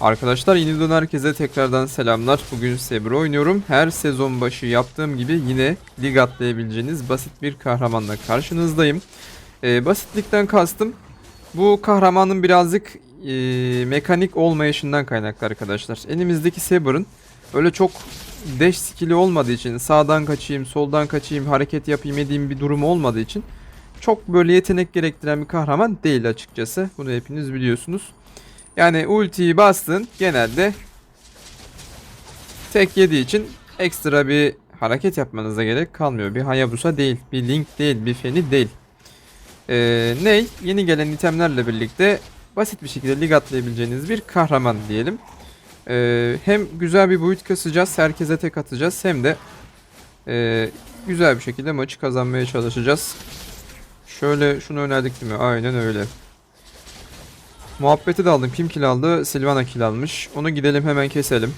Arkadaşlar yeniden herkese tekrardan selamlar. Bugün Saber oynuyorum. Her sezon başı yaptığım gibi yine lig atlayabileceğiniz basit bir kahramanla karşınızdayım. Ee, basitlikten kastım bu kahramanın birazcık e, mekanik olmayışından kaynaklı arkadaşlar. Elimizdeki Saber'ın öyle çok dash skill'i olmadığı için sağdan kaçayım, soldan kaçayım, hareket yapayım edeyim bir durumu olmadığı için çok böyle yetenek gerektiren bir kahraman değil açıkçası. Bunu hepiniz biliyorsunuz. Yani ultiyi bastın genelde tek yediği için ekstra bir hareket yapmanıza gerek kalmıyor. Bir Hayabusa değil, bir Link değil, bir Feni değil. Ee, ney? Yeni gelen itemlerle birlikte basit bir şekilde lig atlayabileceğiniz bir kahraman diyelim. Ee, hem güzel bir boyut kasacağız, herkese tek atacağız hem de e, güzel bir şekilde maçı kazanmaya çalışacağız. Şöyle şunu önerdik değil mi? Aynen öyle. Muhabbeti de aldım. Kim kill aldı? Silvana kill almış. Onu gidelim hemen keselim.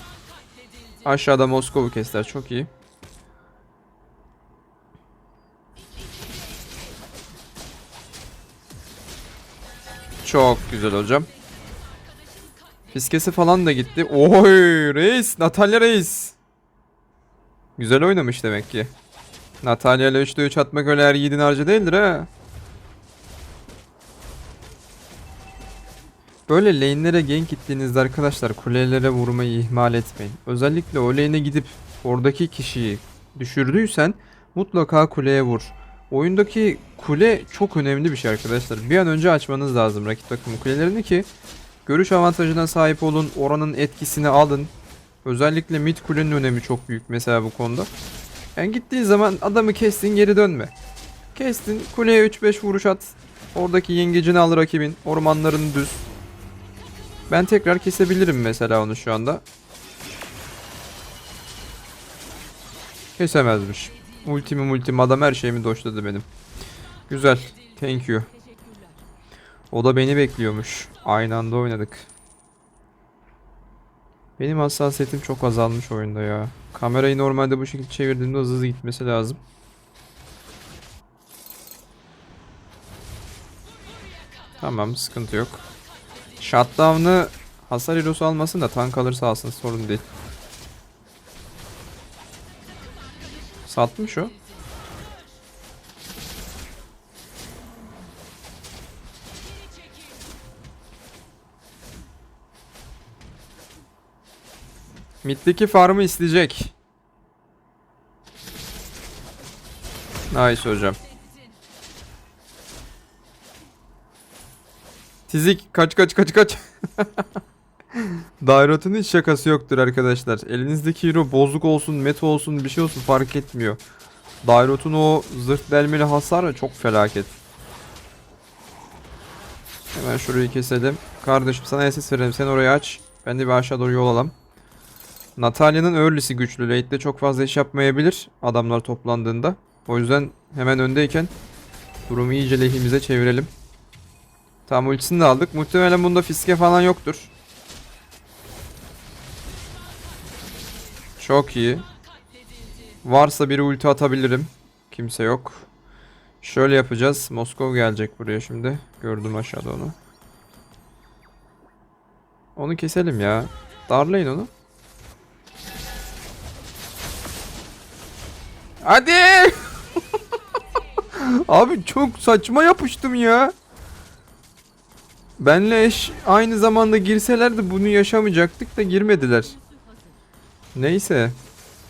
Aşağıda Moskova kestiler. Çok iyi. Çok güzel hocam. Fiskesi falan da gitti. Oy reis. Natalya reis. Güzel oynamış demek ki. Natalya ile 3'te 3 atmak öyle her yiğidin harcı değildir ha. Böyle lane'lere gank gittiğinizde arkadaşlar kulelere vurmayı ihmal etmeyin. Özellikle o lane'e gidip oradaki kişiyi düşürdüysen mutlaka kuleye vur. Oyundaki kule çok önemli bir şey arkadaşlar. Bir an önce açmanız lazım rakip takımın kulelerini ki görüş avantajına sahip olun. Oranın etkisini alın. Özellikle mid kulenin önemi çok büyük mesela bu konuda. Yani gittiğin zaman adamı kestin geri dönme. Kestin kuleye 3-5 vuruş at. Oradaki yengecini al rakibin. Ormanlarını düz. Ben tekrar kesebilirim mesela onu şu anda. Kesemezmiş. Ultimi multimi adam her şeyimi doşladı benim. Güzel. Thank you. O da beni bekliyormuş. Aynı anda oynadık. Benim hassasiyetim çok azalmış oyunda ya. Kamerayı normalde bu şekilde çevirdiğimde hızlı hızlı gitmesi lazım. Tamam sıkıntı yok. Shutdown'ı hasar hero'su almasın da tank alırsa alsın sorun değil. Satmış o. Mid'deki farmı isteyecek. Nice hocam. Tizik kaç kaç kaç kaç. Dairot'un hiç şakası yoktur arkadaşlar. Elinizdeki hero bozuk olsun, meta olsun, bir şey olsun fark etmiyor. Dairot'un o zırh delmeli hasarı çok felaket. Hemen şurayı keselim. Kardeşim sana SS verelim. Sen orayı aç. Ben de bir aşağı doğru yol alalım. Natalya'nın early'si güçlü. Late'de çok fazla iş yapmayabilir adamlar toplandığında. O yüzden hemen öndeyken durumu iyice lehimize çevirelim. Tamam ultisini de aldık. Muhtemelen bunda fiske falan yoktur. Çok iyi. Varsa bir ulti atabilirim. Kimse yok. Şöyle yapacağız. Moskov gelecek buraya şimdi. Gördüm aşağıda onu. Onu keselim ya. Darlayın onu. Hadi! Abi çok saçma yapıştım ya. Benle eş aynı zamanda girselerdi bunu yaşamayacaktık da girmediler. Neyse.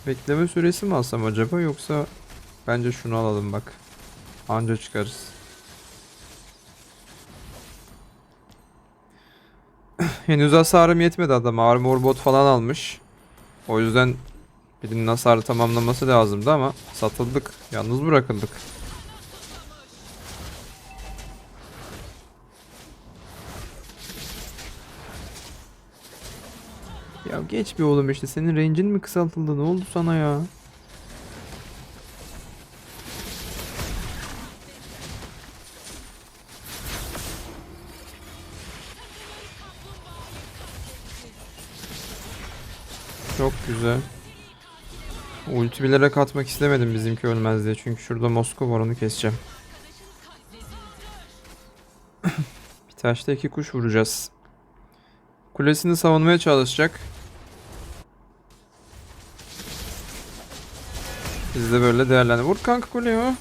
Bekleme süresi mi alsam acaba yoksa bence şunu alalım bak. Anca çıkarız. Henüz hasarım yetmedi adam. Armor bot falan almış. O yüzden birinin hasarı tamamlaması lazımdı ama satıldık. Yalnız bırakıldık. Ya geç bir oğlum işte senin range'in mi kısaltıldı ne oldu sana ya? Çok güzel. Ulti bilerek atmak istemedim bizimki ölmez diye. Çünkü şurada Moskova var onu keseceğim. bir taşta iki kuş vuracağız. Kulesini savunmaya çalışacak. Biz de böyle değerlendir. Vur kanka kuleye.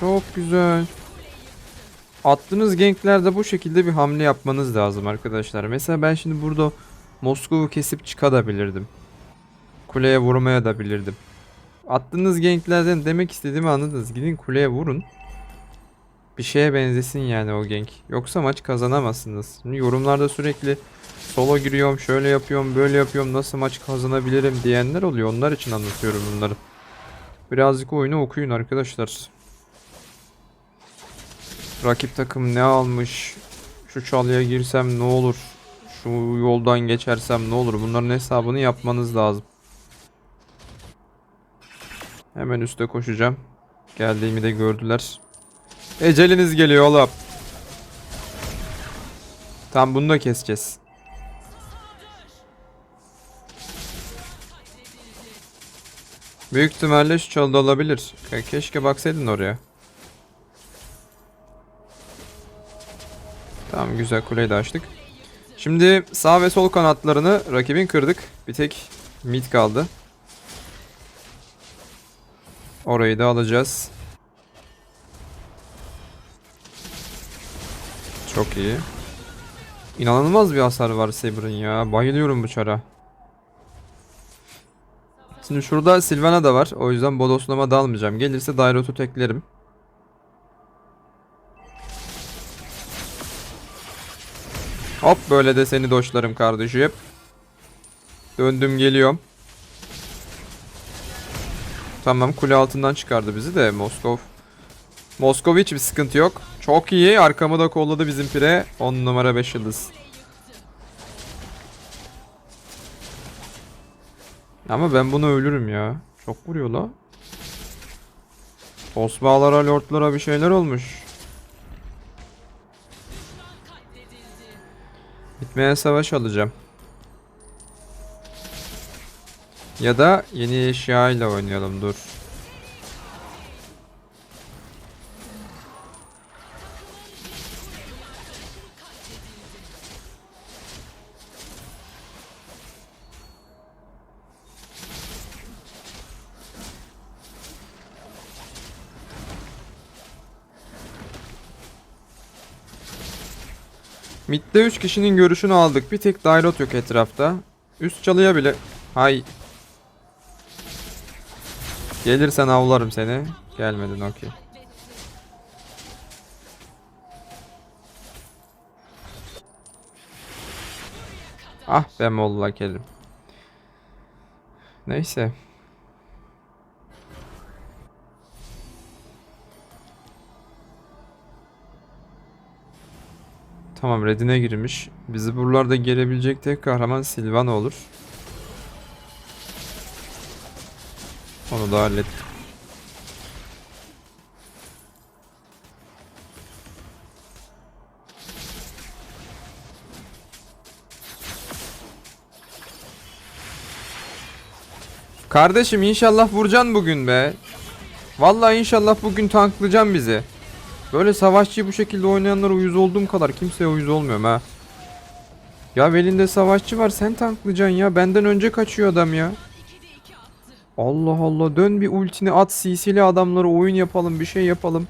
Çok güzel. Attığınız ganklerde bu şekilde bir hamle yapmanız lazım arkadaşlar. Mesela ben şimdi burada Moskova'yı kesip çıkabilirdim. Kuleye vurmaya da bilirdim. Attığınız ganklerden demek istediğimi anladınız. Gidin kuleye vurun. Bir şeye benzesin yani o gank. Yoksa maç kazanamazsınız. Şimdi yorumlarda sürekli solo giriyorum, şöyle yapıyorum, böyle yapıyorum, nasıl maç kazanabilirim diyenler oluyor. Onlar için anlatıyorum bunları. Birazcık oyunu okuyun arkadaşlar. Rakip takım ne almış? Şu çalıya girsem ne olur? Şu yoldan geçersem ne olur? Bunların hesabını yapmanız lazım. Hemen üste koşacağım. Geldiğimi de gördüler. Eceliniz geliyor oğlum. Tam bunu da keseceğiz. Büyük ihtimalle şu çalıda olabilir. Ke- Keşke baksaydın oraya. Tamam güzel kuleyi de açtık. Şimdi sağ ve sol kanatlarını rakibin kırdık. Bir tek mid kaldı. Orayı da alacağız. Çok iyi. İnanılmaz bir hasar var Saber'ın ya. Bayılıyorum bu çara. Şimdi şurada Sylvana da var. O yüzden bodoslama da almayacağım. Gelirse Dairot'u teklerim. Hop böyle de seni doşlarım kardeşim. Döndüm geliyorum. Tamam kule altından çıkardı bizi de Moskov. Moskov hiç bir sıkıntı yok. Çok iyi. Arkamı da kolladı bizim pire. 10 numara 5 yıldız. Ama ben bunu ölürüm ya. Çok vuruyor la. Tosbağalara, lordlara bir şeyler olmuş. Bitmeyen savaş alacağım. Ya da yeni eşya ile oynayalım dur. Mid'de 3 kişinin görüşünü aldık. Bir tek Dairot yok etrafta. Üst çalıya bile... Hay. Gelirsen avlarım seni. Gelmedin okey. Ah be Molla kelim. Neyse. Tamam redine girmiş. Bizi buralarda gelebilecek tek kahraman Silvana olur. Onu da hallettim. Kardeşim inşallah vuracaksın bugün be. Vallahi inşallah bugün tanklayacaksın bizi. Böyle savaşçıyı bu şekilde oynayanlara uyuz olduğum kadar kimseye uyuz olmuyorum ha. Ya belinde savaşçı var sen tanklayacaksın ya. Benden önce kaçıyor adam ya. Allah Allah dön bir ultini at CC'li adamlara oyun yapalım bir şey yapalım.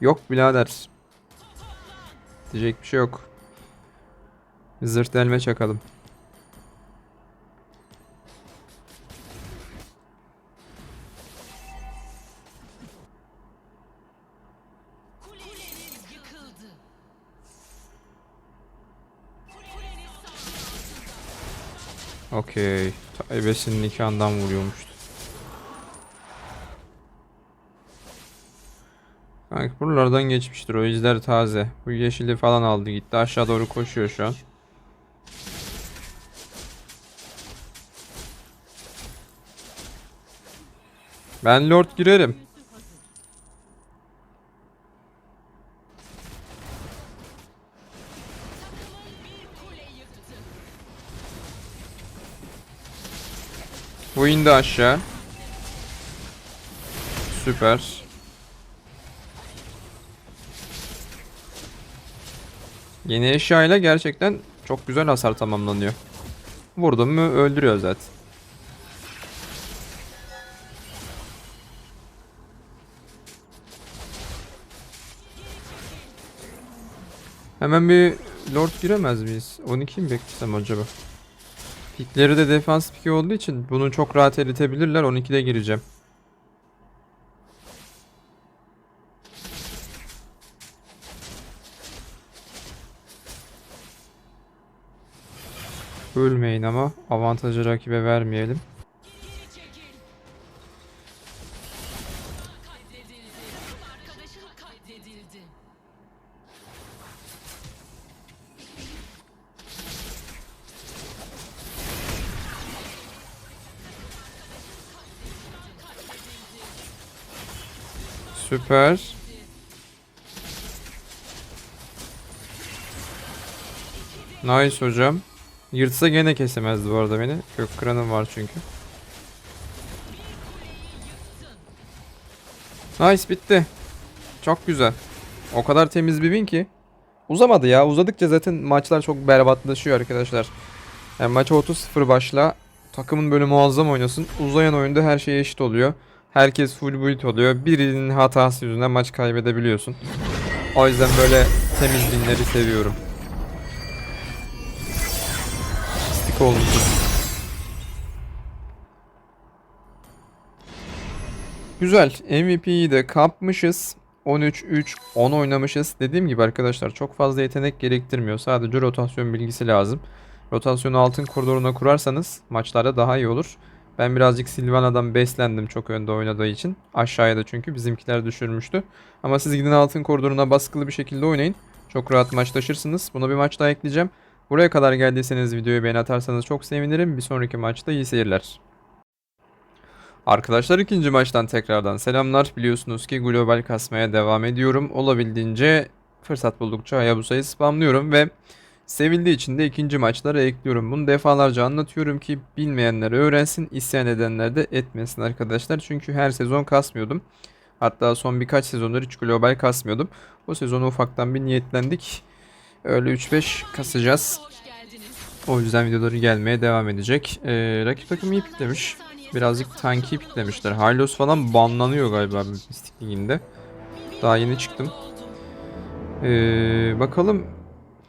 Yok birader. Diyecek bir şey yok. Zırt elme çakalım. Okey. Taybesinin nikahından vuruyormuştu. Kanka buralardan geçmiştir o izler taze. Bu yeşili falan aldı gitti aşağı doğru koşuyor şu an. Ben lord girerim. Bu indi aşağı. Süper. Yeni eşyayla gerçekten çok güzel hasar tamamlanıyor. Vurdum mu öldürüyor zaten. Hemen bir lord giremez miyiz? 12 mi beklesem acaba? Pikleri de defans piki olduğu için bunu çok rahat eritebilirler. 12'de gireceğim. Ölmeyin ama avantajı rakibe vermeyelim. Süper. Nice hocam. Yırtsa gene kesemezdi bu arada beni. Gök kıranım var çünkü. Nice bitti. Çok güzel. O kadar temiz bir win ki. Uzamadı ya. Uzadıkça zaten maçlar çok berbatlaşıyor arkadaşlar. Yani maça 30-0 başla. Takımın böyle muazzam oynasın. Uzayan oyunda her şey eşit oluyor. Herkes full build oluyor. Birinin hatası yüzünden maç kaybedebiliyorsun. O yüzden böyle temiz winleri seviyorum. Pislik olmuşuz. Güzel. MVP'yi de kapmışız. 13-3-10 oynamışız. Dediğim gibi arkadaşlar çok fazla yetenek gerektirmiyor. Sadece rotasyon bilgisi lazım. Rotasyonu altın koridoruna kurarsanız maçlarda daha iyi olur. Ben birazcık Silvana'dan beslendim çok önde oynadığı için. Aşağıya da çünkü bizimkiler düşürmüştü. Ama siz gidin altın koridoruna baskılı bir şekilde oynayın. Çok rahat maç taşırsınız. Buna bir maç daha ekleyeceğim. Buraya kadar geldiyseniz videoyu beğen atarsanız çok sevinirim. Bir sonraki maçta iyi seyirler. Arkadaşlar ikinci maçtan tekrardan selamlar. Biliyorsunuz ki global kasmaya devam ediyorum. Olabildiğince fırsat buldukça Hayabusa'yı spamlıyorum ve sevildiği için de ikinci maçlara ekliyorum. Bunu defalarca anlatıyorum ki bilmeyenler öğrensin, isyan edenler de etmesin arkadaşlar. Çünkü her sezon kasmıyordum. Hatta son birkaç sezondur hiç global kasmıyordum. Bu sezonu ufaktan bir niyetlendik. Öyle 3-5 kasacağız. O yüzden videoları gelmeye devam edecek. Ee, rakip takım iyi piklemiş. Birazcık tanki piklemişler. Hylos falan banlanıyor galiba Mystic Lig'inde. Daha yeni çıktım. Ee, bakalım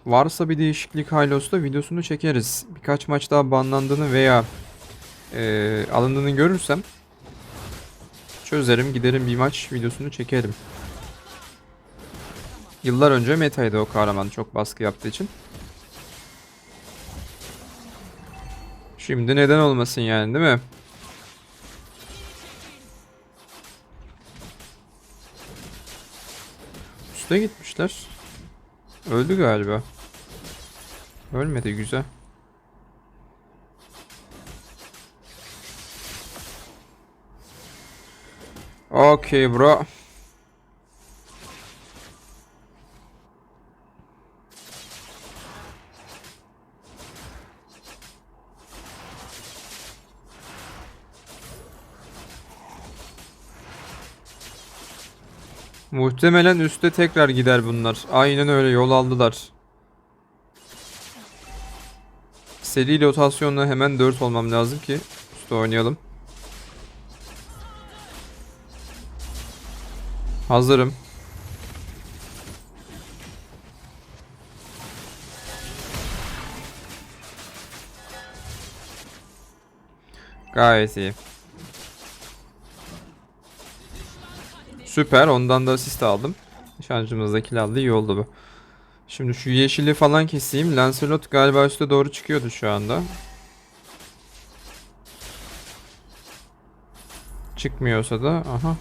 varsa bir değişiklik Hylos'ta videosunu çekeriz. Birkaç maç daha banlandığını veya e, alındığını görürsem çözerim giderim bir maç videosunu çekerim. Yıllar önce metaydı o kahraman çok baskı yaptığı için. Şimdi neden olmasın yani değil mi? Üste gitmişler. Öldü galiba. Ölmedi güzel. Okay bro. Muhtemelen üste tekrar gider bunlar. Aynen öyle yol aldılar. Seri rotasyonla hemen 4 olmam lazım ki üstte oynayalım. Hazırım. Gayet iyi. Süper. Ondan da asist aldım. Şancımızda kill aldı. İyi oldu bu. Şimdi şu yeşili falan keseyim. Lancelot galiba üste doğru çıkıyordu şu anda. Çıkmıyorsa da aha.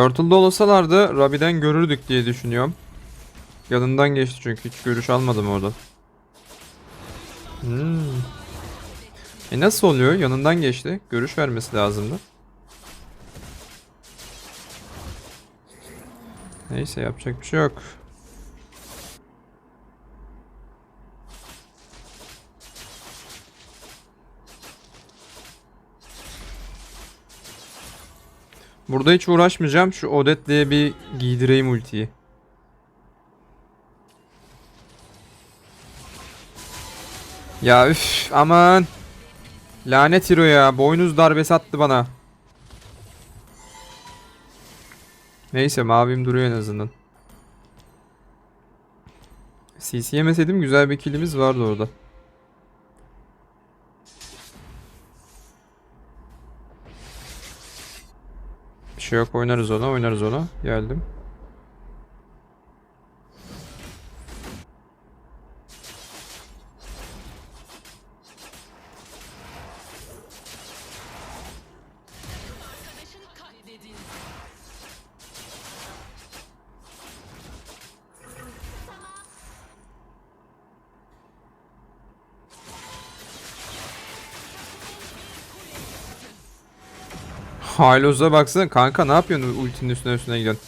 Turtle'da olsalardı Rabi'den görürdük diye düşünüyorum. Yanından geçti çünkü hiç görüş almadım orada. Hmm. E nasıl oluyor? Yanından geçti. Görüş vermesi lazımdı. Neyse yapacak bir şey yok. Burada hiç uğraşmayacağım. Şu Odette'ye bir giydireyim ultiyi. Ya üf aman. Lanet hero ya. Boynuz darbesi attı bana. Neyse mavim duruyor en azından. CC yemeseydim güzel bir killimiz vardı orada. Şey yok oynarız ona oynarız ona. Geldim. Haloz'a baksana kanka ne yapıyorsun ultinin üstüne üstüne gidiyorsun.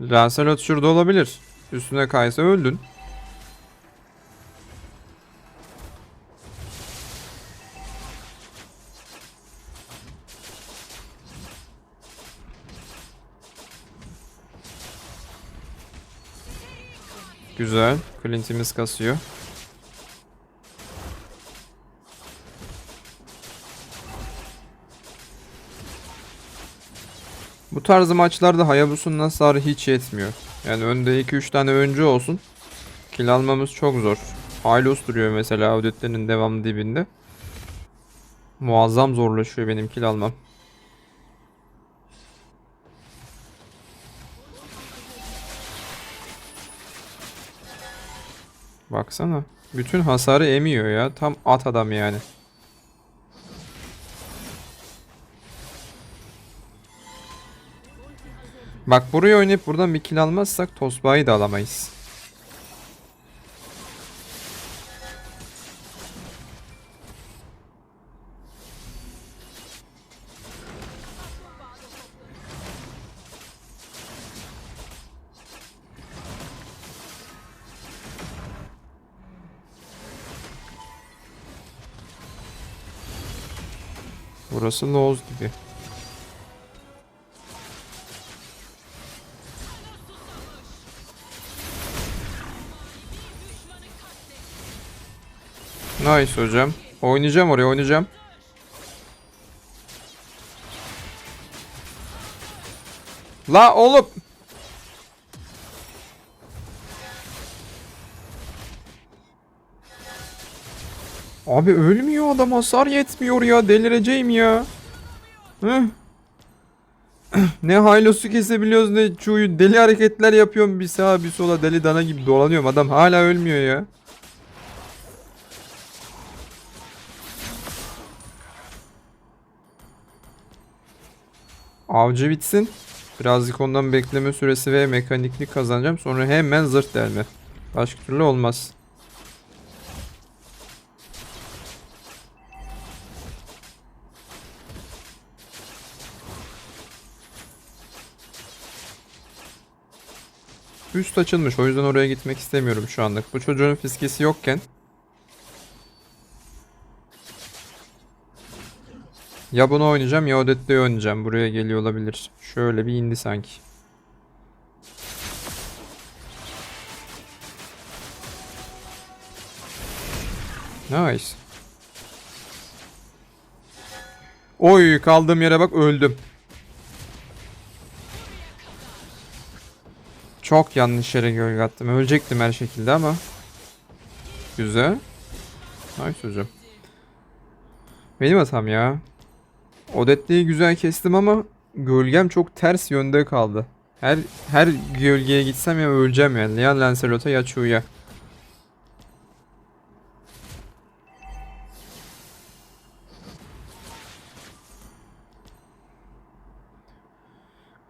Lancelot şurada olabilir. Üstüne kaysa öldün. Güzel. Clint'imiz kasıyor. Bu tarz maçlarda Hayabusa'nın hasarı hiç yetmiyor. Yani önde 2-3 tane öncü olsun. Kill almamız çok zor. Hylos duruyor mesela auditlerin devamlı dibinde. Muazzam zorlaşıyor benim kill almam. Baksana. Bütün hasarı emiyor ya. Tam at adam yani. Bak buraya oynayıp buradan bir kill almazsak Tosba'yı da alamayız. Burası Loz gibi. Nice hocam. Oynayacağım oraya oynayacağım. La oğlum. Abi ölmüyor adam hasar yetmiyor ya delireceğim ya. Hıh. ne haylosu kesebiliyoruz ne çuyu deli hareketler yapıyorum bir sağa bir sola deli dana gibi dolanıyorum adam hala ölmüyor ya. Avcı bitsin. Birazcık ondan bekleme süresi ve mekaniklik kazanacağım. Sonra hemen zırt delme. Başka türlü olmaz. Üst açılmış. O yüzden oraya gitmek istemiyorum şu anlık. Bu çocuğun fiskesi yokken. Ya bunu oynayacağım ya Odette'yi oynayacağım. Buraya geliyor olabilir. Şöyle bir indi sanki. Nice. Oy kaldığım yere bak öldüm. Çok yanlış yere gölge attım. Ölecektim her şekilde ama. Güzel. Nice hocam. Benim hatam ya. Odette'yi güzel kestim ama gölgem çok ters yönde kaldı. Her her gölgeye gitsem ya öleceğim yani. Ya Lancelot'a ya Chu'ya.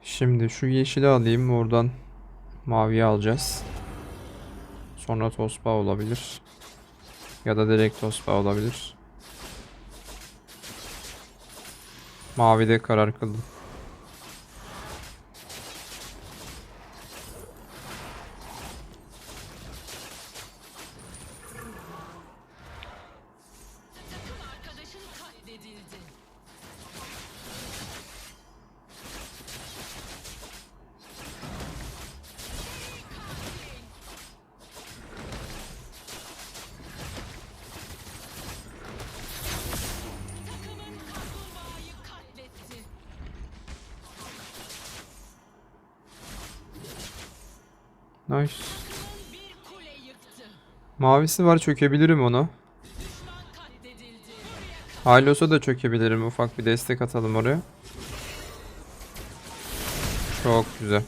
Şimdi şu yeşili alayım oradan maviyi alacağız. Sonra tospa olabilir. Ya da direkt tosba olabilir. Mavide karar kıldım. Mavisi var çökebilirim onu. Halos'a da çökebilirim. Ufak bir destek atalım oraya. Çok güzel.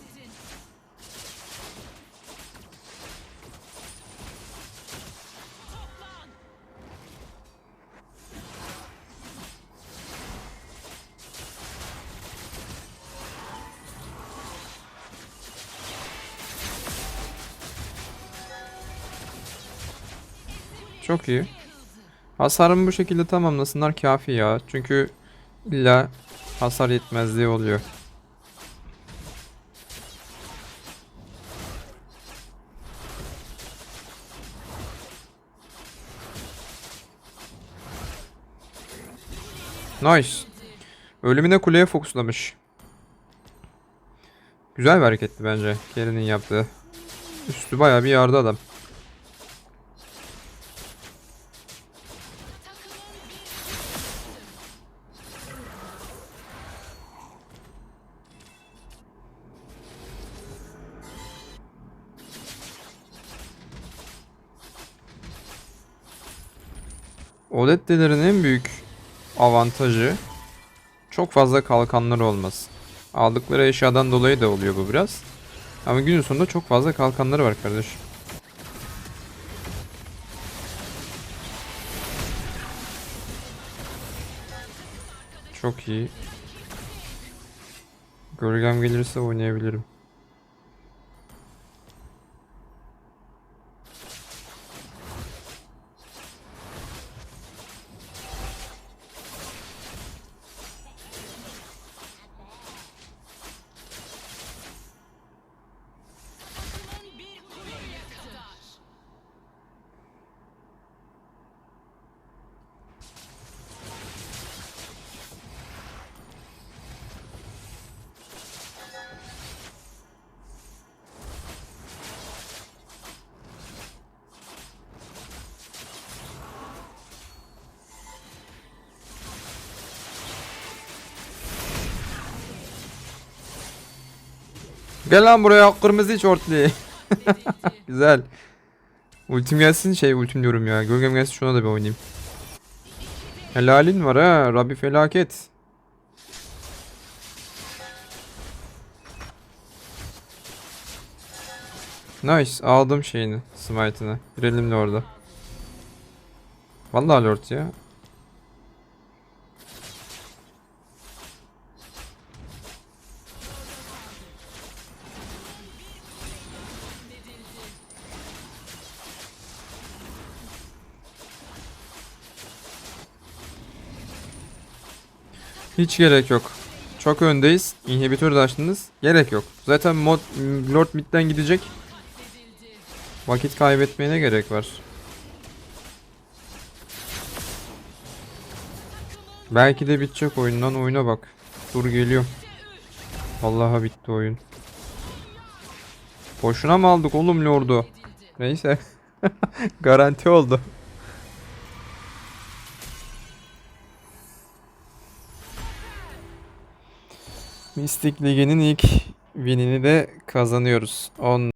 Çok iyi. Hasarımı bu şekilde tamamlasınlar kafi ya. Çünkü illa hasar yetmezliği oluyor. Nice. Ölümüne kuleye fokuslamış. Güzel bir hareketti bence Kerry'nin yaptığı. Üstü bayağı bir yardı adam. OLED'lerin en büyük avantajı çok fazla kalkanları olması. Aldıkları eşyadan dolayı da oluyor bu biraz. Ama günün sonunda çok fazla kalkanları var kardeşim. Çok iyi. Gölgem gelirse oynayabilirim. Gel lan buraya kırmızı şortlu. Güzel. Ultim gelsin şey ultim diyorum ya. Gölgem gelsin şuna da bir oynayayım. Helalin var ha. Rabbi felaket. Nice. Aldım şeyini. Smite'ını. Bir elimle orada. Vallahi lord ya. Hiç gerek yok. Çok öndeyiz. Inhibitör de açtınız. Gerek yok. Zaten mod Lord midden gidecek. Vakit kaybetmeye ne gerek var? Belki de bitecek oyundan oyuna bak. Dur geliyor. Vallahi bitti oyun. Boşuna mı aldık oğlum Lord'u? Neyse. Garanti oldu. Mystic Ligi'nin ilk winini de kazanıyoruz. 10